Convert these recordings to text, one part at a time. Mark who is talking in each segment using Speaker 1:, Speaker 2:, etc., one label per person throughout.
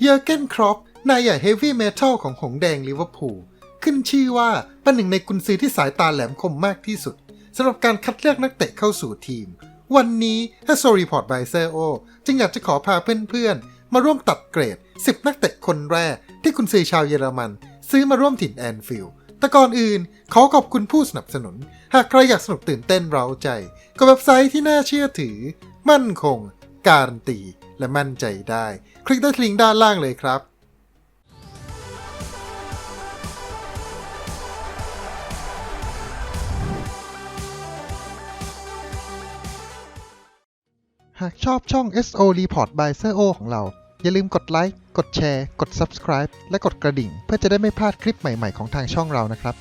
Speaker 1: เยอร์เกนครอปนายใหญ่เฮฟวี่เมทัลของหงแดงลิเวอร์พูลขึ้นชื่อว่าเป็นหนึ่งในกุนซือที่สายตาแหลมคมมากที่สุดสำหรับการคัดเลือกนักเตะเข้าสู่ทีม วันนี้ถ้าโซรีพอร์ตไบเซอโอจึงอยากจะขอพาเพื่อนๆ มาร่วมตัดเกรด 10 นักเตะคนแรก ที่กุนซือชาวเยอรมัน ซื้อมาร่วมถิ่นแอนฟิลด์แต่ก่อนอื่นขอขอบคุณผู้สนับสนุน หากใครอยากสนุกตื่นเต้นเร้าใจ กับเว็บไซต์ที่น่าเชื่อถือ มั่นคง การันตีและมั่นใจได้ คลิกได้ลิงก์ด้านล่างเลยครับหากชอบช่อง SO Report by Sir O ของเรา อย่าลืมกดไลค์ กดแชร์ กด Subscribe และกดกระดิ่ง เพื่อจะได้ไม่พลาดคลิปใหม่ๆของทางช่องเรานะครับ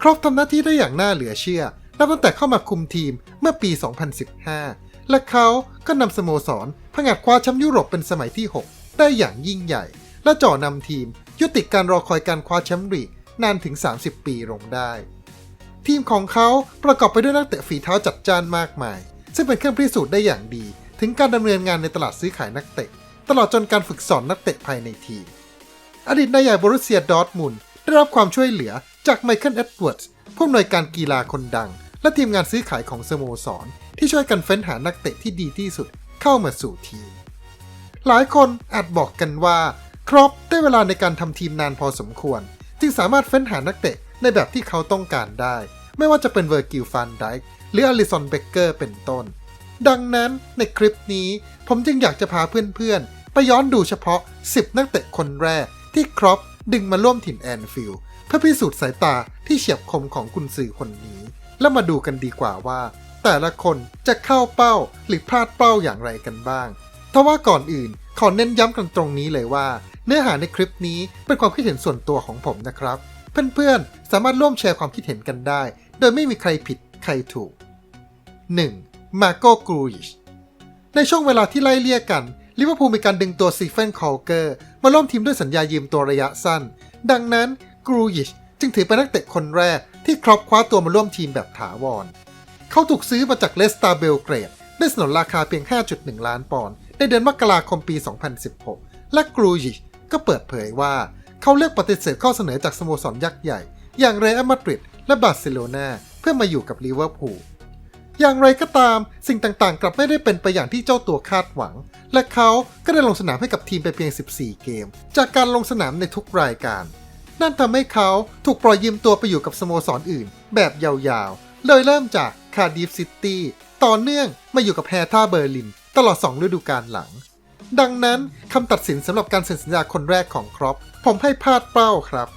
Speaker 1: ครอปทำหน้าที่ได้อย่างน่าเหลือเชื่อ นับตั้งแต่เข้ามาคุมทีมเมื่อปี 2015 และเขาก็นำสโมสรผงัดคว้าแชมป์ยุโรปเป็นสมัยที่ 6 ได้อย่างยิ่งใหญ่ และจ่อนำทีม ยุติการรอคอยการคว้าแชมป์ลีกนานถึง 30 ปีลงได้ ทีมของเขาประกอบไปด้วยนักเตะฝีเท้าจัดจ้านมากมาย ซึ่งเป็นเครื่องพิสูจน์ได้อย่างดี ถึงการดำเนินงานในตลาดซื้อขายนักเตะ ตลอดจนการฝึกสอนนักเตะภายในทีม อดีตนายใหญ่บรุสเซียดอร์ทมุนได้รับความช่วยเหลือจากไมเคิลเอ็ดเวิร์ดส์ผู้อำนวยการกีฬาคนดัง และทีมงานซื้อขายของสโมสร ที่ช่วยกันเฟ้นหานักเตะที่ดีที่สุดเข้ามาสู่ทีม หลายคนอาจบอกกันว่าครอปได้เวลาในการทำทีมนานพอสมควร จึงสามารถเฟ้นหานักเตะในแบบที่เขาต้องการได้ ไม่ว่าจะเป็นเวอร์กิลฟันไดค์หรืออลิสันเบเกอร์เป็นต้น ดังนั้นในคลิปนี้ผมจึงอยากจะพาเพื่อนๆ ไปย้อนดูเฉพาะ 10 นักเตะคนแรกที่ครอปดึงมาร่วมถิ่นแอนฟิลด์เพื่อพิสูจน์สายตาที่เฉียบคมของกุนซือคนนี้ แล้วมาดูกันดีกว่าว่า แต่ละคนจะเข้าเป้าหรือพลาดเป้าอย่างไรกันบ้างทว่าก่อนอื่นขอเน้นย้ำกันตรงนี้เลยว่า เนื้อหาในคลิปนี้เป็นความคิดเห็นส่วนตัวของผมนะครับ เพื่อนๆ สามารถร่วมแชร์ความคิดเห็นกันได้ โดยไม่มีใครผิดใครถูก 1. มาโกกรูยชในช่วงเวลาที่ไล่เลี่ยกันลิเวอร์พูลมีการดึงตัวซีเฟนคอลเกอร์มาร่วมทีมด้วยสัญญายืมตัวระยะสั้น ดังนั้นกรูยิชจึงถือเป็นนักเตะคนแรก ที่ครอปคว้าตัวมาร่วมทีมแบบถาวร เขาถูกซื้อมาจากเลสตาเบลเกรดด้วยสนนราคาเพียง 5.1 ล้านปอนด์ในเดือนมกราคมปี 2016 และกรูยิชก็เปิดเผยว่า เขาเลือกปฏิเสธข้อเสนอจากสโมสรยักษ์ใหญ่ อย่างเรอัลมาดริดและบาร์เซโลนาเพื่อมาอยู่กับลิเวอร์พูลอย่างไรก็ตามสิ่งต่างๆ กลับไม่ได้เป็นไปอย่างที่เจ้าตัวคาดหวัง และเขาก็ได้ลงสนามให้กับทีมไปเพียง 14 เกม จากการลงสนามในทุกรายการ นั่นทำให้เขาถูกปล่อยยืมตัวไปอยู่กับสโมสรออื่น แบบยาวๆโดยเริ่มจากคาร์ดิฟซิตี้ต่อเนื่องมาอยู่กับแฮท่าเบอร์ลิน ตลอด 2 ฤดูกาลหลัง ดังนั้นคำตัดสินสำหรับการเซ็นสัญญาคนแรกของครอปผมให้พลาดเป้าครับ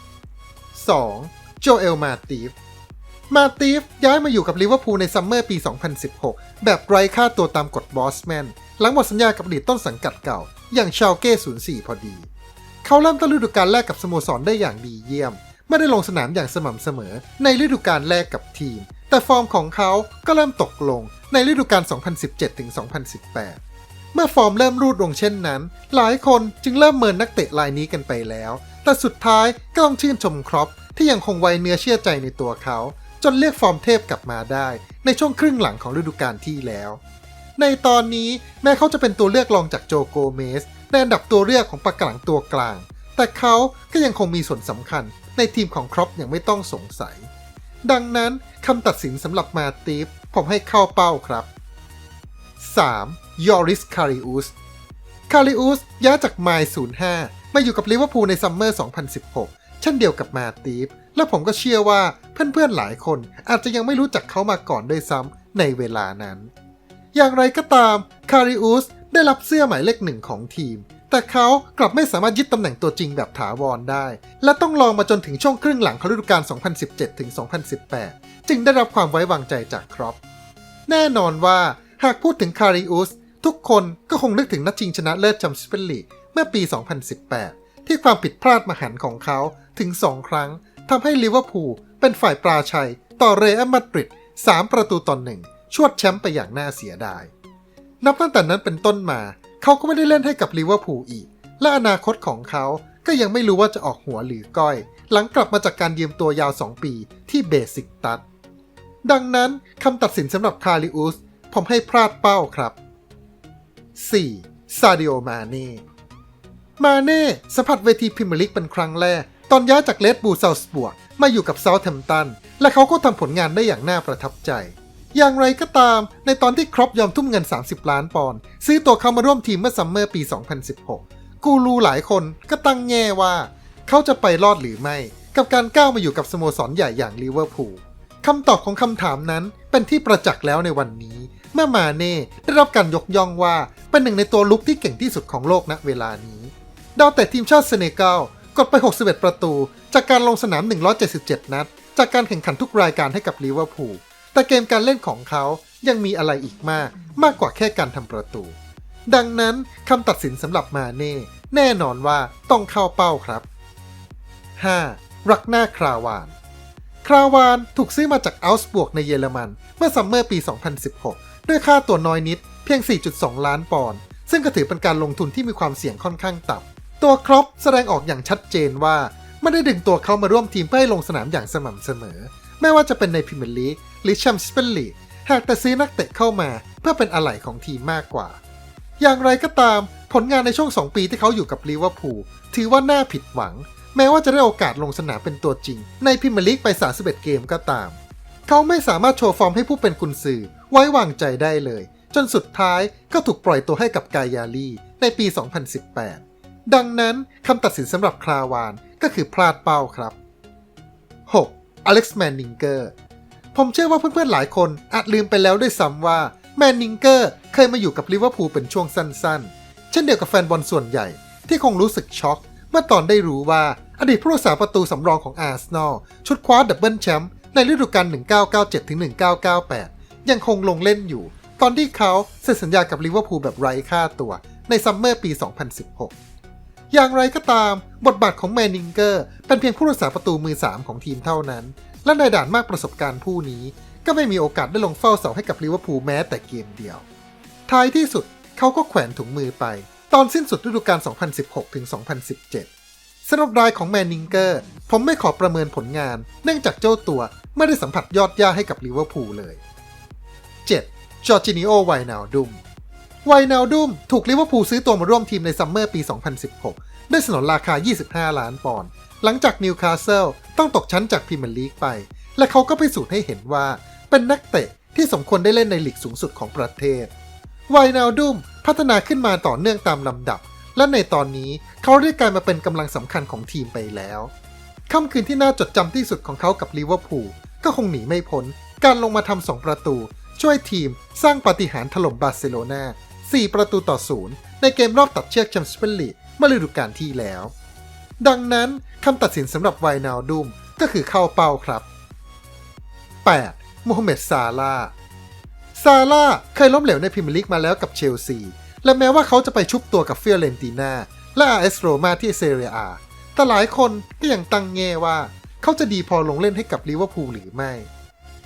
Speaker 1: 2. โจเอลมาติฟมาติฟย้ายมาอยู่กับลิเวอร์พูลในซัมเมอร์ปี 2016 แบบไร้ค่าตัวตามกฎบอสแมนหลังหมดสัญญากับอดีตต้นสังกัดเก่า อย่างชาวเก้04 พอดี เขาเริ่มต้นฤดูกาลแรกกับสโมสรได้อย่างดีเยี่ยม ไม่ได้ลงสนามอย่างสม่ำเสมอ ในฤดูกาลแรกกับทีม แต่ฟอร์มของเขาก็เริ่มตกลงในฤดูกาล 2017-2018 เมื่อฟอร์มเริ่มรูดลงเช่นนั้น หลายคนจึงเริ่มเมินนักเตะรายนี้กันไปแล้ว แต่สุดท้ายก็ต้องชื่นชมครอปที่ยังคงไวเนื้อเชื่อใจในตัวเขา จนเรียกฟอร์มเทพกลับมาได้ ในช่วงครึ่งหลังของฤดูกาลที่แล้ว ในตอนนี้แม้เขาจะเป็นตัวเลือกรองจากโจโกเมส ในอันดับตัวเลือกของปากกลางตัวกลาง แต่เขาก็ยังคงมีส่วนสำคัญในทีมของครอปอย่างไม่ต้องสงสัย ดังนั้นคำตัดสินสำหรับมาติฟผมให้เข้าเป้าครับ 3. ยอริสคาริอุสคาริอุสย้ายจากไมล์05 มาอยู่กับลิเวอร์พูลในซัมเมอร์ 2016 เช่นเดียวกับมาติฟและผมก็เชื่อว่าเพื่อนๆหลายคนอาจจะยังไม่รู้จักเขามาก่อนด้วยซ้ำในเวลานั้น อย่างไรก็ตามคาริอุส ได้รับเสื้อหมายเลขหนึ่งของทีม แต่เขากลับไม่สามารถยึดตำแหน่งตัวจริงแบบถาวรได้ และต้องรองมาจนถึงช่วงครึ่งหลังของฤดูกาล 2017-2018 จึงได้รับความไว้วางใจจากครอปแน่นอนว่าหากพูดถึงคาริอุสทุกคนก็คงนึกถึงนัดชิงชนะเลิศแชมเปี้ยนลีกเมื่อปี 2018 ที่ความผิดพลาดมหันต์ของเขาถึง 2 ครั้งทำให้ลิเวอร์พูลเป็นฝ่ายปราชัย ต่อเรอัลมาดริด3ประตูต่อหนึ่งชวดแชมป์ไปอย่างน่าเสียดาย นับตั้งแต่นั้นเป็นต้นมา เขาก็ไม่ได้เล่นให้กับลิเวอร์พูลอีก และอนาคตของเขาก็ยังไม่รู้ว่าจะออกหัวหรือก้อย หลังกลับมาจากการยืมตัวยาว 2 ปีที่เบสิกตัด ดังนั้นคำตัดสินสำหรับคาริอุส ผมให้พลาดเป้าครับ 4. ซาดิโอมาเน่มาเน่สัมผัสเวทีพรีเมียร์ลีกเป็นครั้งแรก ตอนย้ายจากเลดบูลซาส์บวกมาอยู่กับเซาท์แฮมป์ตัน และเขาก็ทำผลงานได้อย่างน่าประทับใจ อย่างไรก็ตาม ในตอนที่ครอปยอมทุ่มเงิน 30 ล้านปอนด์ซื้อตัวเขามาร่วมทีมเมื่อซัมเมอร์ปี 2016 กูรูหลายคนก็ตั้งแง่ว่า เขาจะไปรอดหรือไม่ กับการก้าวมาอยู่กับสโมสรใหญ่อย่างลิเวอร์พูลคำตอบของคำถามนั้นเป็นที่ประจักษ์แล้วในวันนี้ เมื่อมาเน่ได้รับการยกย่องว่าเป็นหนึ่งในตัวลุกที่เก่งที่สุดของโลกณเวลานี้ดาวแต่ทีมชาติเซเนกัลกดไป 61 ประตู จากการลงสนาม 177 นัด จากการแข่งขันทุกรายการให้กับลิเวอร์พูล แต่เกมการเล่นของเขายังมีอะไรอีกมาก มากกว่าแค่การทำประตู ดังนั้นคำตัดสินสำหรับมาเน่แน่นอนว่าต้องเข้าเป้าครับ 5. รักหน้าคราวาน คราวานถูกซื้อมาจากอัลส์บวกในเยอรมัน เมื่อซัมเมอร์ปี 2016 ด้วยค่าตัวน้อยนิดเพียง 4.2 ล้านปอนด์ซึ่งก็ถือเป็นการลงทุนที่มีความเสี่ยงค่อนข้างต่ำตัวครอปแสดงออกอย่างชัดเจนว่า ไม่ได้ดึงตัวเขามาร่วมทีมเพื่อให้ลงสนามอย่างสม่ำเสมอ ไม่ว่าจะเป็นในพรีเมียร์ลีกหรือแชมเปี้ยนส์ลีกหากแต่ซื้อนักเตะเข้ามาเพื่อเป็นอะไหล่ของทีมมากกว่า อย่างไรก็ตามผลงานในช่วง 2 ปีที่เขาอยู่กับลิเวอร์พูลถือว่าน่าผิดหวัง แม้ว่าจะได้โอกาสลงสนามเป็นตัวจริง ในพรีเมียร์ลีกไป 31 เกมก็ตาม เขาไม่สามารถโชว์ฟอร์มให้ผู้เป็นกุนซือไว้วางใจได้เลย จนสุดท้ายก็ถูกปล่อยตัวให้กับกายาลีในปี 2018 ดังนั้นคำตัดสินสำหรับคลาวานก็คือพลาดเป้าครับ 6. อเล็กซ์แมนนิงเกอร์ ผมเชื่อว่าเพื่อนๆหลายคนอาจลืมไปแล้วด้วยซ้ำว่าแมนนิงเกอร์เคยมาอยู่กับลิเวอร์พูลเป็นช่วงสั้นๆ เช่นเดียวกับแฟนบอลส่วนใหญ่ที่คงรู้สึกช็อก เมื่อตอนได้รู้ว่าอดีตผู้รักษาประตูสำรองของอาร์เซนอลชุดคว้าดับเบิลแชมป์ในฤดูกาล 1997-1998 ยังคงลงเล่นอยู่ ตอนที่เขาเซ็นสัญญากับลิเวอร์พูลแบบไร้ค่าตัวในซัมเมอร์ปี 2016 อย่างไรก็ตาม บทบาทของแมนนิงเกอร์เป็นเพียงผู้รักษาประตูมือ 3 ของทีมเท่านั้น และในด่านมากประสบการณ์ผู้นี้ ก็ไม่มีโอกาสได้ลงเฝ้าเสาให้กับลิเวอร์พูลแม้แต่เกมเดียว ท้ายที่สุดเขาก็แขวนถุงมือไป ตอนสิ้นสุดฤดูกาล 2016-2017 สำหรับรายของแมนนิงเกอร์ ผมไม่ขอประเมินผลงาน เนื่องจากเจ้าตัวไม่ได้สัมผัสยอดย่าให้กับลิเวอร์พูลเลย 7. จอร์จินิโอไวนาลดุม ไวนาลดุมถูกลิเวอร์พูลซื้อตัวมาร่วมทีมในซัมเมอร์ปี 2016 ด้วยสนนราคา 25 ล้านปอนด์ หลังจากนิวคาสเซิลต้องตกชั้นจากพรีเมียร์ลีกไป และเขาก็พิสูจน์ให้เห็นว่า เป็นนักเตะที่สมควรได้เล่นในลีกสูงสุดของประเทศ ไวนาลดุมพัฒนาขึ้นมาต่อเนื่องตามลำดับ และในตอนนี้เขาได้กลายมาเป็นกำลังสำคัญของทีมไปแล้ว ค่ำคืนที่น่าจดจำที่สุดของเขากับลิเวอร์พูลก็คงหนีไม่พ้น การลงมาทำสองประตูช่วยทีมสร้างปาฏิหาริย์ถล่มบาร์เซโลนา 4 ประตูต่อศูนย์ในเกมรอบตัดเชือกแชมเปี้ยนลีกเมื่อฤดูกาลที่แล้ว ดังนั้นคำตัดสินสำหรับไวนาลดุมก็คือเข้าเป้าครับ 8. โมฮัมเหม็ดซาลาซาลาเคยล้มเหลวในพรีเมียร์ลีกมาแล้วกับเชลซี และแม้ว่าเขาจะไปชุบตัวกับเฟียเรนติน่าและอาเอสโรมาที่เซเรียอาแต่หลายคนก็ยังตั้งแง่ว่า เขาจะดีพอลงเล่นให้กับลิเวอร์พูลหรือไม่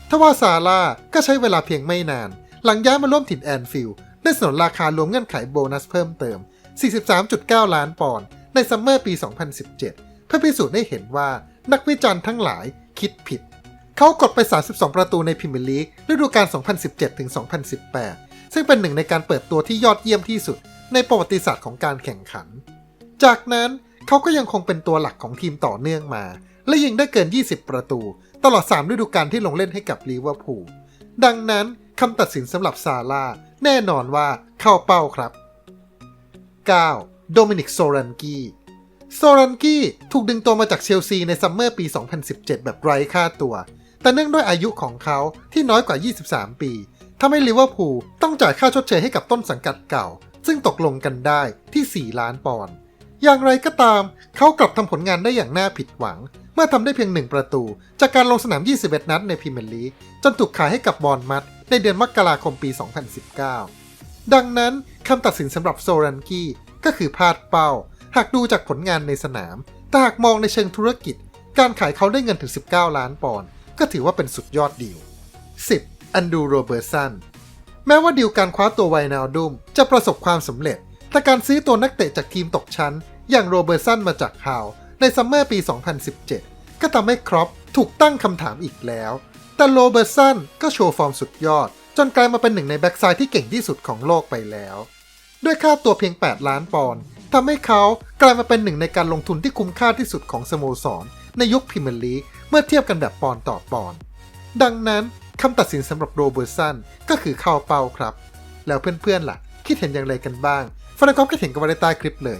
Speaker 1: ทว่าซาร่าก็ใช้เวลาเพียงไม่นาน หลังย้ายมาร่วมถิ่นแอนฟิลด์ ได้สนนราคารวมเงื่อนไขโบนัสเพิ่มเติม 43.9 ล้านปอนด์ในซัมเมอร์ปี 2017 เพื่อพิสูจน์ให้เห็นว่านักวิจารณ์ทั้งหลายคิดผิด เขากดไป 32 ประตูในพรีเมียร์ลีกฤดูกาล 2017-2018 ซึ่งเป็นหนึ่งในการเปิดตัวที่ยอดเยี่ยมที่สุด ในประวัติศาสตร์ของการแข่งขัน จากนั้นเขาก็ยังคงเป็นตัวหลักของทีมต่อเนื่องมา และยิงได้เกิน 20 ประตู ตลอด 3 ฤดูกาลที่ลงเล่นให้กับลิเวอร์พูล ดังนั้นคำตัดสินสำหรับซาร่า แน่นอนว่าเข้าเป้าครับ 9. โดมินิกโซรันกีโซรันกีถูกดึงตัวมาจากเชลซีในซัมเมอร์ปี 2017 แบบไร้ค่าตัว แต่เนื่องด้วยอายุของเขาที่น้อยกว่า 23 ปีทำให้ลิเวอร์พูลต้องจ่ายค่าชดเชยให้กับต้นสังกัดเก่า ซึ่งตกลงกันได้ที่ 4 ล้านปอนด์อย่างไรก็ตาม เขากลับทำผลงานได้อย่างน่าผิดหวัง เมื่อทำได้เพียงหนึ่งประตู จากการลงสนาม 21 นัดในพรีเมียร์ลีกจนถูกขายให้กับบอลมัดในเดือนมกราคมปี 2019 ดังนั้นคำตัดสินสำหรับโซรันกี้ก็คือพลาดเป้า หากดูจากผลงานในสนาม แต่หากมองในเชิงธุรกิจ การขายเขาได้เงินถึง 19 ล้านปอนด์ก็ถือว่าเป็นสุดยอดดีล 10. อันดูโรเบอร์สันแม้ว่าดีลการคว้าตัวไวนาลดุมจะประสบความสำเร็จ แต่การซื้อตัวนักเตะจากทีมตกชั้น อย่างโรเบอร์สันมาจากฮาว ในซัมเมอร์ปี 2017 ก็ทำให้ครอปถูกตั้งคำถามอีกแล้ว แต่โรเบอร์สันก็โชว์ฟอร์มสุดยอด จนกลายมาเป็นหนึ่งในแบ็กไซด์ที่เก่งที่สุดของโลกไปแล้ว ด้วยค่าตัวเพียง 8 ล้านปอนด์ทำให้เขากลายมาเป็นหนึ่งในการลงทุนที่คุ้มค่าที่สุดของสโมสร ในยุคพรีเมียร์ลีกเมื่อเทียบกันแบบปอนด์ต่อปอนด์ดังนั้นคำตัดสินสำหรับโรเบอร์สันก็คือเข้าเป้าครับ แล้วเพื่อนๆล่ะ คิดเห็นอย่างไรกันบ้างฟังความคิดเห็นกันไว้ใต้คลิปเลย